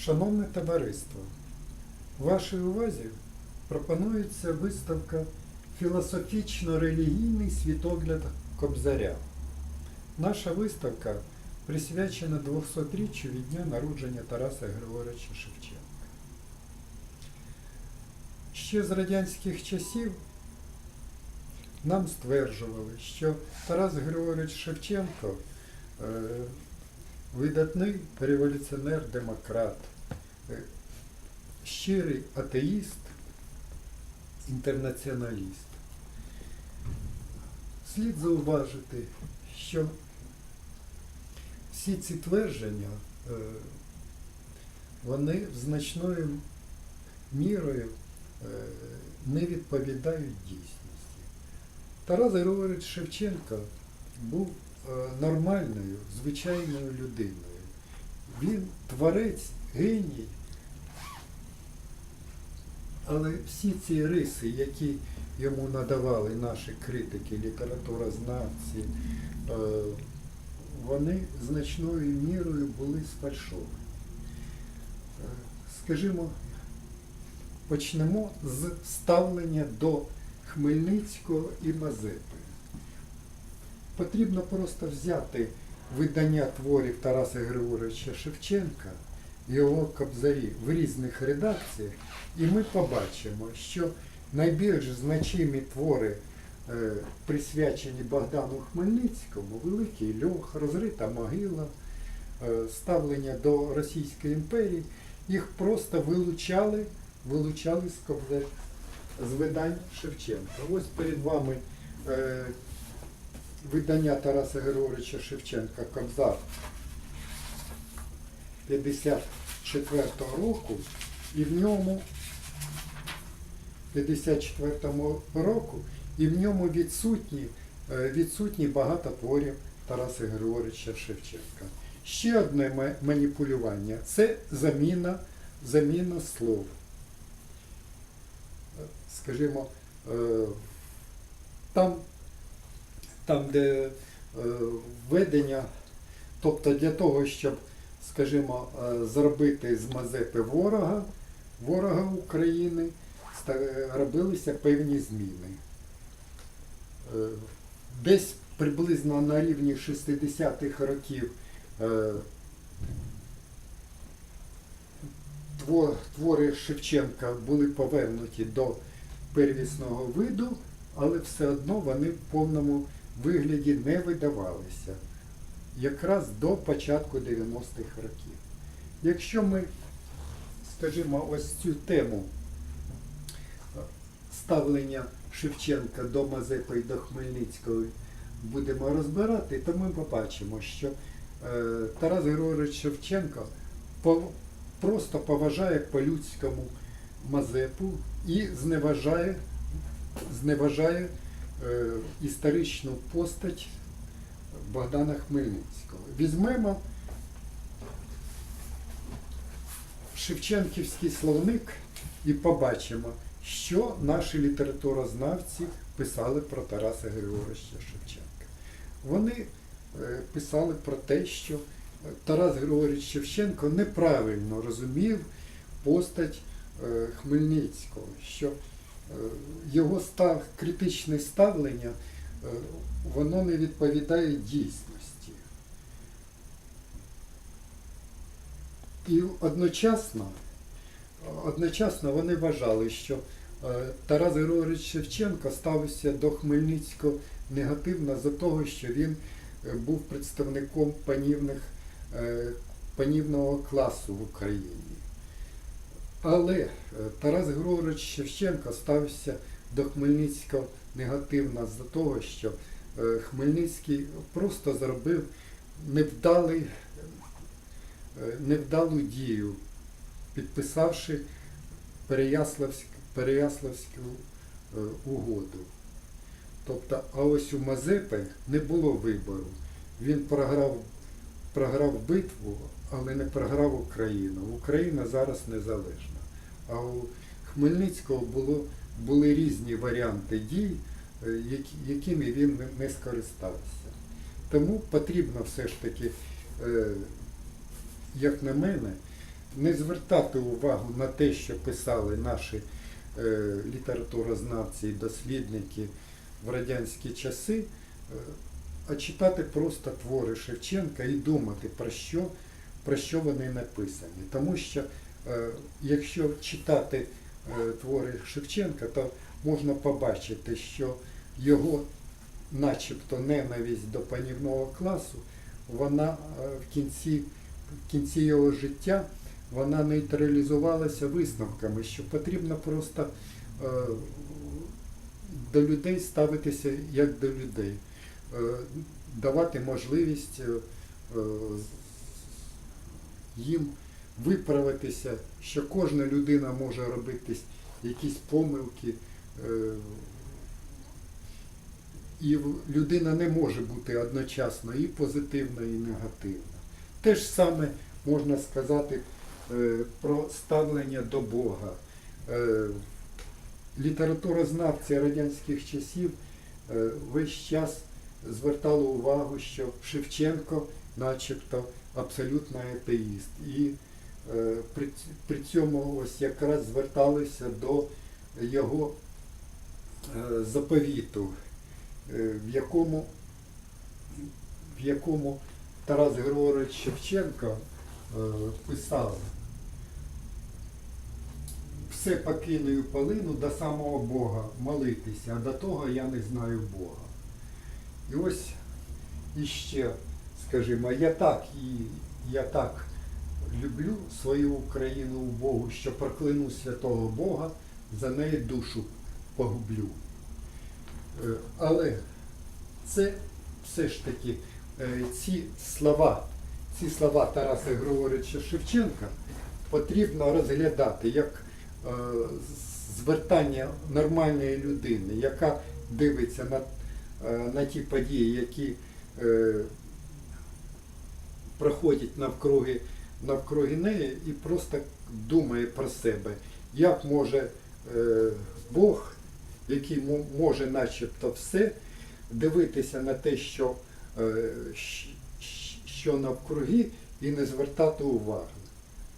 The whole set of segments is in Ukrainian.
Шановне товариство, вашій увазі пропонується виставка Філософічно-релігійний світогляд Кобзаря. Наша виставка присвячена 200-річчю від дня народження Тараса Григоровича Шевченка. Ще з радянських часів нам стверджували, що Тарас Григорович Шевченко е, видатний революціонер-демократ, е, щирий атеїст, інтернаціоналіст. Слід зауважити, що всі ці твердження, е, вони значною мірою е, не відповідають дійсності. Тарас Григорович Шевченко був нормальною, звичайною людиною. Він творець, геній. Але всі ці риси, які йому надавали наші критики, літературознавці, е, вони значною мірою були сфальшовані. Е, Скажімо, почнемо з ставлення до Хмельницького і Мазепи. Потрібно просто взяти видання творів Тараса Григоровича Шевченка, його кобзарі в різних редакціях, і ми побачимо, що найбільш значимі твори, е, присвячені Богдану Хмельницькому, Великий Льох, Розрита могила, е, ставлення до Російської імперії, їх просто вилучали, вилучали з кобзар, з видань Шевченка. Ось перед вами е, видання Тараса Григоровича Шевченка Кобзар 54-го року, і в ньому 54-му року, і в ньому відсутні, е, відсутні багато творів Тараса Григоровича Шевченка. Ще одне маніпулювання це заміна, заміна слов. Е, Скажімо, е, там, там, де е, введення, тобто для того, щоб, скажімо, е, зробити з Мазепи ворога, ворога України, робилися певні зміни. Е, Десь приблизно на рівні 60-х років е, твори Шевченка були повернуті до первісного виду, але все одно вони в повному вигляді не видавалися якраз до початку 90-х років. Якщо ми, скажімо, ось цю тему е, ставлення Шевченка до Мазепи і до Хмельницького будемо розбирати, то ми побачимо, що е, Тарас Григорович Шевченко просто поважає по-людському Мазепу і зневажає, зневажає історичну постать Богдана Хмельницького. Візьмемо Шевченківський словник і побачимо, що наші літературознавці писали про Тараса Григоровича Шевченка. Вони е, писали про те, що Тарас Григорович Шевченко неправильно розумів постать е, Хмельницького, що е, його став, критичне ставлення е, воно не відповідає дійсності. І одночасно, одночасно вони вважали, що е, Тарас Григорович Шевченко ставився до Хмельницького негативно за того, що він е, був представником панівних, е, панівного класу в Україні. Але е, Тарас Григорович Шевченко ставився до Хмельницького негативно за того, що е, Хмельницький просто зробив невдалий, е, невдалу дію, підписавши Переяславськ, Переяславську е, угоду. Тобто, а ось у Мазепи не було вибору. Він програв, програв битву, але не програв Україну. Україна зараз незалежна. А у Хмельницького було, були різні варіанти дій, е, якими він не- скористався. Тому потрібно все ж таки, е, як на мене, не звертати увагу на те, що писали наші е, літературознавці і дослідники в радянські часи, а читати просто твори Шевченка і думати про що, про що вони написані. Тому що е, якщо читати е, твори Шевченка, то можна побачити, що його начебто ненависть до панівного класу, вона е, в кінці, в кінці його життя вона нейтралізувалася висновками, що потрібно просто до людей ставитися як до людей, давати можливість їм виправитися, що кожна людина може робити якісь помилки. е, і людина не може бути одночасно і позитивна, і негативна. Те ж саме можна сказати е, про ставлення до Бога. Е, літературознавці радянських часів весь час звертали увагу, що Шевченко начебто абсолютно атеїст. І е, при, цьому ось якраз зверталися до його е, заповіту, е, в якому, в якому Тарас Григорович Шевченко писав все покину і полину до самого Бога молитися, а до того я не знаю Бога. І ось іще, скажімо, я так і я так люблю свою Україну у Богу, що прокляну святого Бога, за неї душу погублю. Е, Але це все ж таки е, ці слова, ці слова Тараса Григоровича Шевченка потрібно розглядати як е, звертання нормальної людини, яка дивиться на, на ті події, які проходять навкруги, навкруги неї, і просто думає про себе, як може е, Бог, який може начебто все, дивитися на те, що, е, що навкруги, і не звертати уваги.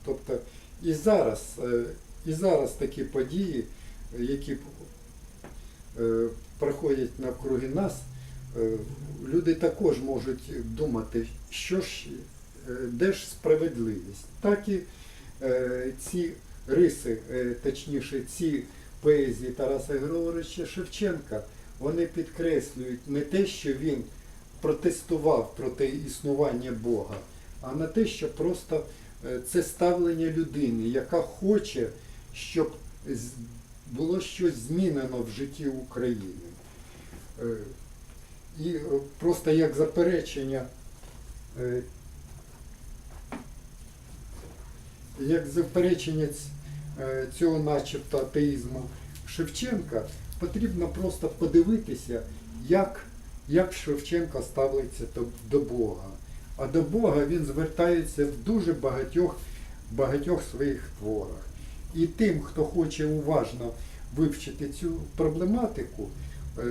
Тобто і зараз, е, і зараз такі події, які проходять навкруги нас, люди також можуть думати, що ж, е, де ж справедливість. Так і е, ці риси, е, точніше, ці поезії Тараса Григоровича Шевченка, вони підкреслюють не те, що він протестував проти існування Бога, а на те, що просто це ставлення людини, яка хоче, щоб було щось змінено в житті України. І просто як заперечення, як заперечення ць- е, цього начебто атеїзму Шевченка, потрібно просто подивитися, як, як Шевченко ставиться до, до Бога. А до Бога він звертається в дуже багатьох, багатьох своїх творах. І тим, хто хоче уважно вивчити цю проблематику, е,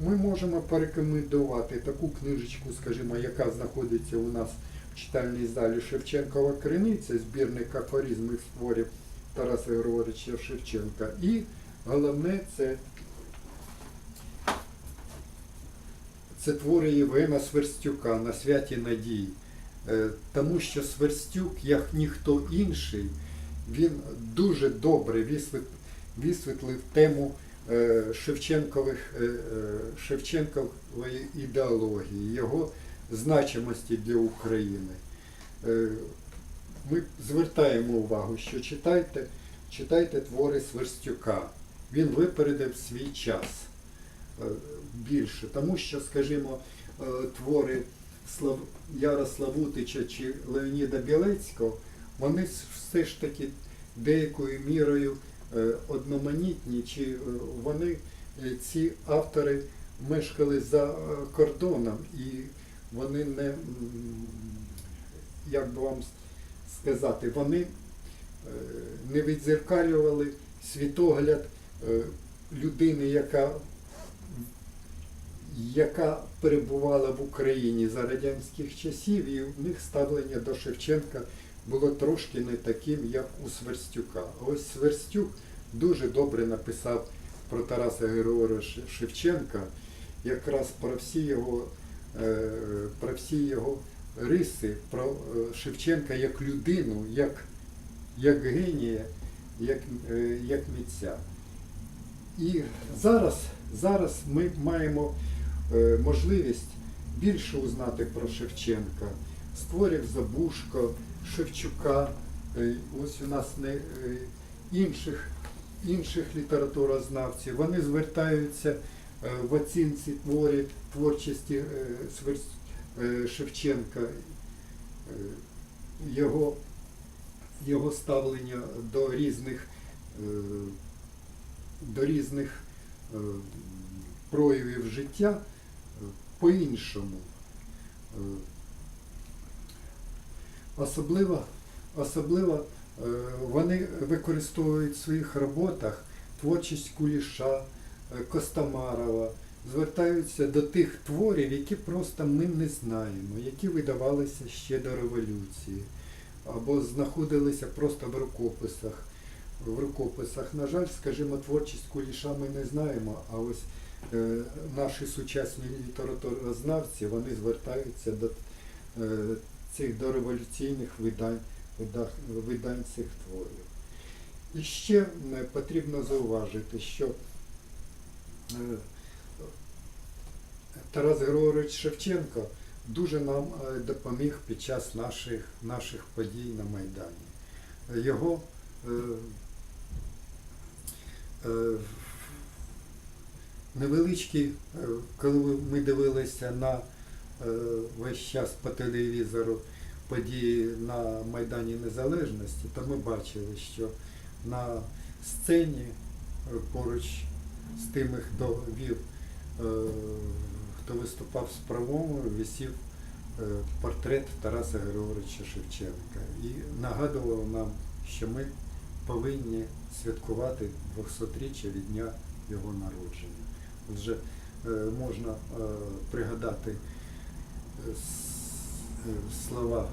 ми можемо порекомендувати таку книжечку, скажімо, яка знаходиться у нас в читальній залі Шевченкова Криниця, збірник афоризмів творів Тараса Григоровича Шевченка. І головне це, це твори Євгена Сверстюка на святі надії. Е, Тому що Сверстюк, як ніхто інший, він дуже добре висвітлив тему Шевченкових, е, е, Шевченкової ідеології, його значимості для України. Е, Ми звертаємо увагу, що читайте, читайте твори Сверстюка. Він випередив свій час е, більше, тому що, скажімо, е, твори. Яра Славутича чи Леоніда Білецького, вони все ж таки деякою мірою е, одноманітні, чи е, вони, е, ці автори, мешкали за е, кордоном і вони не, як би вам сказати, вони е, не відзеркалювали світогляд е, людини, яка яка перебувала в Україні за радянських часів, і в них ставлення до Шевченка було трошки не таким, як у Сверстюка. Ось Сверстюк дуже добре написав про Тараса Григоровича Шевченка, якраз про всі його, е, про всі його риси, про е, Шевченка як людину, як, як генія, як, е, як митця. І зараз, зараз ми маємо можливість більше узнати про Шевченка, з творів Забушко, Шевчука, е, ось у нас не е, інших, інших літературознавців. Вони звертаються е, в оцінці творів, творчості Шевченка, його, його ставлення до різних, до різних проявів життя по-іншому. Особливо, особливо е, вони використовують в своїх роботах творчість Куліша, е, Костомарова, звертаються до тих творів, які просто ми не знаємо, які видавалися ще до революції, або знаходилися просто в рукописах. В рукописах. На жаль, скажімо, творчість Куліша ми не знаємо, а ось е, наші сучасні літературознавці вони звертаються до е, цих дореволюційних видань, видань цих творів. І ще е, потрібно зауважити, що е, Тарас Григорович Шевченко дуже нам е, допоміг під час наших, наших подій на Майдані. Його е, е, невеличкі, коли ми дивилися на весь час по телевізору події на Майдані Незалежності, то ми бачили, що на сцені е, поруч з тими, хто вів, е, хто виступав з правом, висів е, портрет Тараса Григоровича Шевченка і нагадував нам, що ми повинні святкувати 200-річчя від дня його народження. Отже, е, можна е, пригадати е, е, слова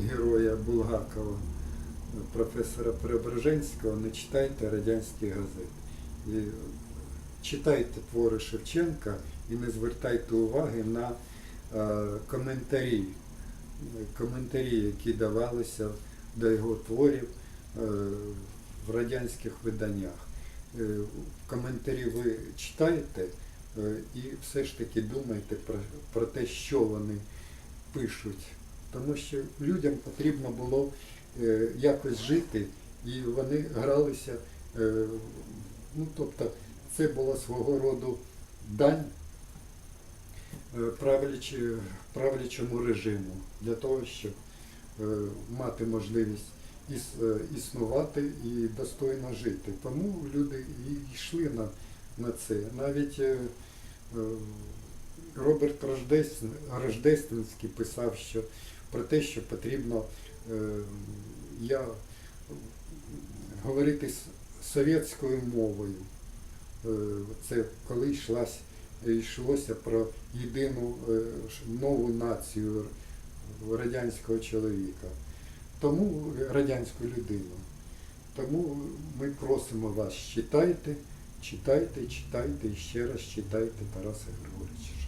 героя Булгакова, е, професора Преображенського, не читайте радянські газети. І е, читайте твори Шевченка і не звертайте уваги на е, коментарі, е, коментарі, які давалися до його творів е, в радянських виданнях. Е, Коментарі ви читаєте е, і все ж таки думайте про, про те, що вони пишуть. Тому що людям потрібно було е, якось жити, і вони гралися. е, Ну, тобто це було свого роду дань е, правлячі- правлячому режиму для того, щоб е, мати можливість іс- е, існувати і достойно жити. Тому люди йшли на, на це. Навіть е, е, Роберт Рождественський, писав, що про те, що потрібно е, я, говорити совєтською мовою. Е, Це коли йшлась, йшлося про єдину е, нову націю радянського чоловіка, тому радянську людину. Тому ми просимо вас, читайте, читайте, читайте і ще раз читайте Тараса Григоровича